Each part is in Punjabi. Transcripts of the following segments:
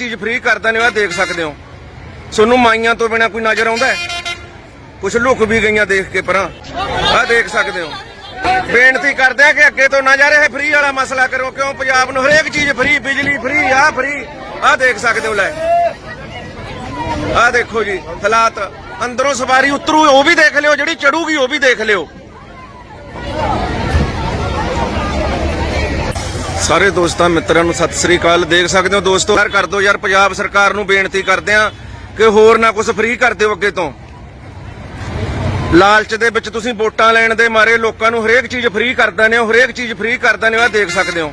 ਚੀਜ਼ ਫ੍ਰੀ ਕਰਦਾ ਨੇ ਉਹ ਦੇਖ ਸਕਦੇ ਹੋ। ਤੁਹਾਨੂੰ ਮਾਈਆਂ ਤੋਂ ਬਿਨਾ ਕੋਈ ਨਜ਼ਰ ਆਉਂਦਾ ਕੁਝ ਲੁਕ ਵੀ ਗਈਆਂ ਦੇਖ ਕੇ ਪਰਾਂ। ਆ ਦੇਖ ਸਕਦੇ ਹੋ। ਬੇਨਤੀ ਕਰਦੇ ਆ ਕਿ ਅੱਗੇ ਤੋਂ ਨਾ ਜਾ ਰਹੇ ਫ੍ਰੀ ਵਾਲਾ ਮਸਲਾ ਕਰੋ। ਕਿਉਂ? ਪੰਜਾਬ ਨੂੰ ਹਰੇਕ ਚੀਜ਼ ਫ੍ਰੀ ਬਿਜਲੀ ਫ੍ਰੀ ਆ ਫ੍ਰੀ ਆ ਦੇਖ ਸਕਦੇ ਹੋ, ਲੈ। ਆ ਦੇਖੋ ਜੀ, ਹਾਲਾਤ। ਅੰਦਰੋਂ ਸਵਾਰੀ ਉਤਰੂ, ਉਹ ਵੀ ਦੇਖ ਲਿਓ, ਜਿਹੜੀ ਚੜੂਗੀ, ਉਹ ਵੀ ਦੇਖ ਲਿਓ। ਸਾਰੇ ਦੋਸਤਾਂ, ਮਿੱਤਰਾਂ ਨੂੰ ਸਤਿ ਸ੍ਰੀ ਅਕਾਲ। ਦੇਖ ਸਕਦੇ ਹੋ ਦੋਸਤੋ ਯਾਰ ਕਰ ਦਿਓ ਯਾਰ, ਪੰਜਾਬ ਸਰਕਾਰ ਨੂੰ ਬੇਨਤੀ ਕਰਦੇ ਆ ਕਿ ਹੋਰ ਨਾ ਕੁਝ ਫ੍ਰੀ ਕਰ ਦਿਓ ਅੱਗੇ ਤੋਂ। ਲਾਲਚ ਦੇ ਵਿੱਚ ਤੁਸੀਂ ਵੋਟਾਂ ਲੈਣ ਦੇ ਮਾਰੇ ਲੋਕਾਂ ਨੂੰ ਹਰੇਕ ਚੀਜ਼ ਫ੍ਰੀ ਕਰਦਾ ਨੇ ਉਹ ਹਰੇਕ ਚੀਜ਼ ਫ੍ਰੀ ਕਰਦਾ ਨੇ ਉਹ ਦੇਖ ਸਕਦੇ ਹੋ।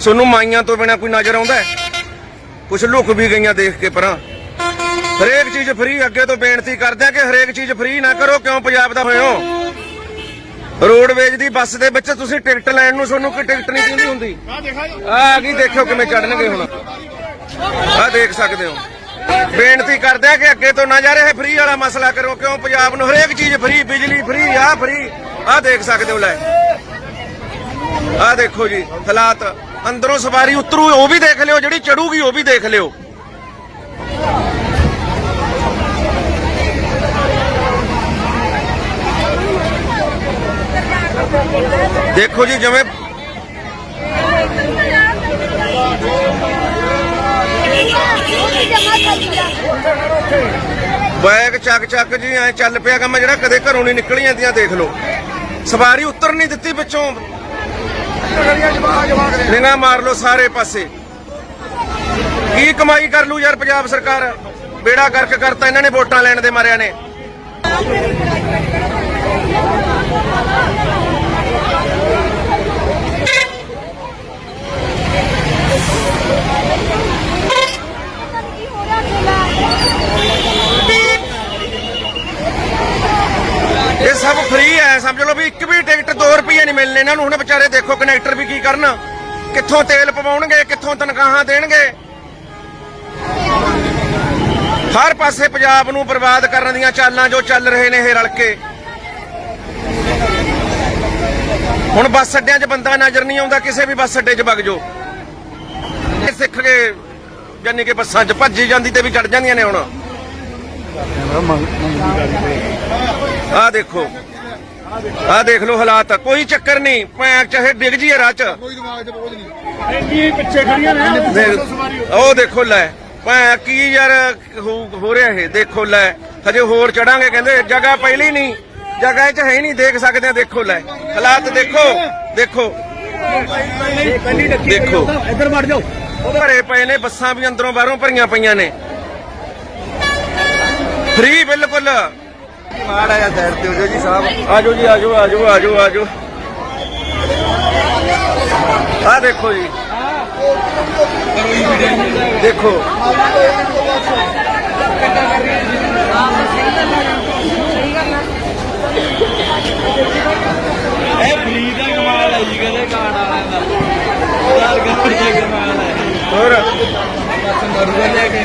ਤੁਹਾਨੂੰ ਮਾਈਆਂ ਤੋਂ ਬਿਨਾ ਕੋਈ ਨਜ਼ਰ ਆਉਂਦਾ ਕੁਝ ਲੁਕ ਵੀ ਗਈਆਂ ਦੇਖ ਕੇ ਪਰਾਂ। ਹਰੇਕ ਚੀਜ਼ ਫ੍ਰੀ ਅੱਗੇ ਤੋਂ ਬੇਨਤੀ ਕਰਦੇ ਆ ਕਿ ਹਰੇਕ ਚੀਜ਼ ਫ੍ਰੀ ਨਾ ਕਰੋ, ਕਿਉਂ ਪੰਜਾਬ ਦਾ ਹੋਇਓ ਰੋਡਵੇਜ ਦੀ ਬੱਸ ਦੇ ਵਿੱਚ ਤੁਸੀਂ ਟਿਕਟ ਲੈਣ ਨੂੰ ਤੁਹਾਨੂੰ ਕੋਈ ਟਿਕਟ ਨਹੀਂ ਦਿੰਦੀ ਹੁੰਦੀ? ਆ ਆ ਦੇਖਿਓ ਕਿਵੇਂ ਚੜਨਗੇ ਹੁਣ। ਆ ਦੇਖ ਸਕਦੇ ਹੋ। ਬੇਨਤੀ ਕਰਦੇ ਆ ਕਿ ਅੱਗੇ ਤੋਂ ਨਾ ਜਾ ਰਹੇ, ਫ੍ਰੀ ਵਾਲਾ ਮਸਲਾ ਕਰੋ, ਕਿਉਂ ਪੰਜਾਬ ਨੂੰ ਹਰੇਕ ਚੀਜ਼ ਫ੍ਰੀ, ਬਿਜਲੀ ਫ੍ਰੀ, ਆ ਫ੍ਰੀ। ਆ ਦੇਖ ਸਕਦੇ ਹੋ ਲੈ। ਆ ਦੇਖੋ ਜੀ, ਹਾਲਾਤ। ਅੰਦਰੋਂ ਸਵਾਰੀ ਉਤਰੂ, ਉਹ ਵੀ ਦੇਖ ਲਿਓ, ਜਿਹੜੀ ਚੜੂਗੀ ਉਹ ਵੀ ਦੇਖ ਲਿਓ। ਦੇਖੋ ਜੀ ਜਿਵੇਂ ਬੈਗ ਚੱਕ ਚੱਕ ਜੀ ਐ ਚੱਲ ਪਿਆ ਕੰਮ, ਜਿਹੜਾ ਕਦੇ ਘਰੋਂ ਨਹੀਂ ਨਿਕਲੀ ਜਾਂਦੀਆਂ, ਦੇਖ ਲਓ। ਸਵਾਰੀ ਉਤਰ ਨਹੀਂ ਦਿੱਤੀ ਵਿੱਚੋਂ ਨਿਗਾ ਮਾਰ ਲਓ ਸਾਰੇ ਪਾਸੇ। ਕੀ ਕਮਾਈ ਕਰ ਲੂ ਯਾਰ ਪੰਜਾਬ ਸਰਕਾਰ? ਬੇੜਾ ਗਰਕ ਕਰਤਾ ਇਹਨਾਂ ਨੇ ਵੋਟਾਂ ਲੈਣ ਦੇ ਮਾਰਿਆ ਨੇ ਇਹ ਸਭ ਫ੍ਰੀ ਹੈ ਵੀ ਇੱਕ ਵੀ ਟਿਕਟ 2 ਰੁਪਏ ਨਹੀਂ ਮਿਲਣੇ ਇਹਨਾਂ ਨੂੰ। ਹੁਣ ਵਿਚਾਰੇ ਦੇਖੋ ਕਨੈਕਟਰ ਵੀ ਕੀ ਕਰਨ। ਕਿੱਥੋਂ ਤੇਲ ਪਵਾਉਣਗੇ, ਕਿੱਥੋਂ ਤਨਖਾਹਾਂ ਦੇਣਗੇ? ਹਰ ਪਾਸੇ ਪੰਜਾਬ ਨੂੰ ਬਰਬਾਦ ਕਰਨ ਦੀਆਂ ਚਾਲਾਂ ਜੋ ਚੱਲ ਰਹੇ ਨੇ ਇਹ ਰਲ ਕੇ। ਹੁਣ ਬੱਸ ਅੱਡਿਆਂ 'ਚ ਬੰਦਾ ਨਜ਼ਰ ਨਹੀਂ ਆਉਂਦਾ, ਕਿਸੇ ਵੀ ਬੱਸ ਅੱਡੇ 'ਚ ਵਗ ਜਾਓ। ਇਹ ਸਿੱਖ ਕੇ ਜਾਨੀ ਕਿ ਬੱਸਾਂ 'ਚ ਭੱਜੀ ਜਾਂਦੀ ਤੇ ਵੀ ਚੜ ਜਾਂਦੀਆਂ ਨੇ ਹੁਣ। ਆਹ ਦੇਖੋ। ਆਹ ਦੇਖ ਲਓ ਹਾਲਾਤ ਕੋਈ ਚੱਕਰ ਨਹੀਂ ਭੈਣ ਚਾਹੇ ਡਿੱਗ ਜੀ ਰਾਹ 'ਚ। ਕੋਈ ਦਿਮਾਗ 'ਚ ਬੋਝ ਨਹੀਂ। ਇੰਨੀ ਪਿੱਛੇ ਖੜੀਆਂ ਨੇ। ਦੇਖ- ਉਹ ਦੇਖੋ ਲੈ ਭੈ ਕੀ ਯਾਰ ਹੋ- ਰਿਹਾ ਇਹ ਦੇਖੋ ਲੈ ਹਜੇ ਹੋਰ ਚੜਾਂਗੇ ਕਹਿੰਦੇ ਜਗ੍ਹਾ ਪਹਿਲੀ ਨਹੀਂ ਜਗ੍ਹਾ ਇਹ ਚ ਹੈ ਹੀ ਨਹੀਂ ਦੇਖ ਸਕਦੇ ਆ ਦੇਖੋ ਲੈ ਹਾਲਾਤ ਦੇਖੋ ਦੇਖੋ। ਦੇਖੋ। ਇੱਧਰ ਵੜ ਜਾਓ। ਭਰੇ ਪਏ ਨੇ ਬੱਸਾਂ ਵੀ ਅੰਦਰੋਂ ਬਾਹਰੋਂ ਭਰੀਆਂ ਪਈਆਂ ਨੇ। ਫ੍ਰੀ ਬਿਲਕੁਲ। ਮਾੜਾ ਜਿਹਾ ਸਾਈਡ ਤੇ ਹੋ ਜਾਓ ਜੀ ਸਾਹਿਬ। ਆਜੋ ਜੀ ਆਜੋ ਆਜੋ ਆਜੋ ਆਜੋ। ਆ ਦੇਖੋ ਜੀ। ਦੇਖੋ। ਇਹ ਫਰੀ ਦਾ ਕਮਾਲ ਹੈ ਜੀ ਕਦੇ ਕਾਣ ਵਾਲਿਆਂ ਦਾ। ਯਾਰ ਗੱਡੀ ਦਾ ਕਮਾਲ ਹੈ। ਹੋਰ। ਬਸ ਮਰੂਗਾ ਲੈ ਕੇ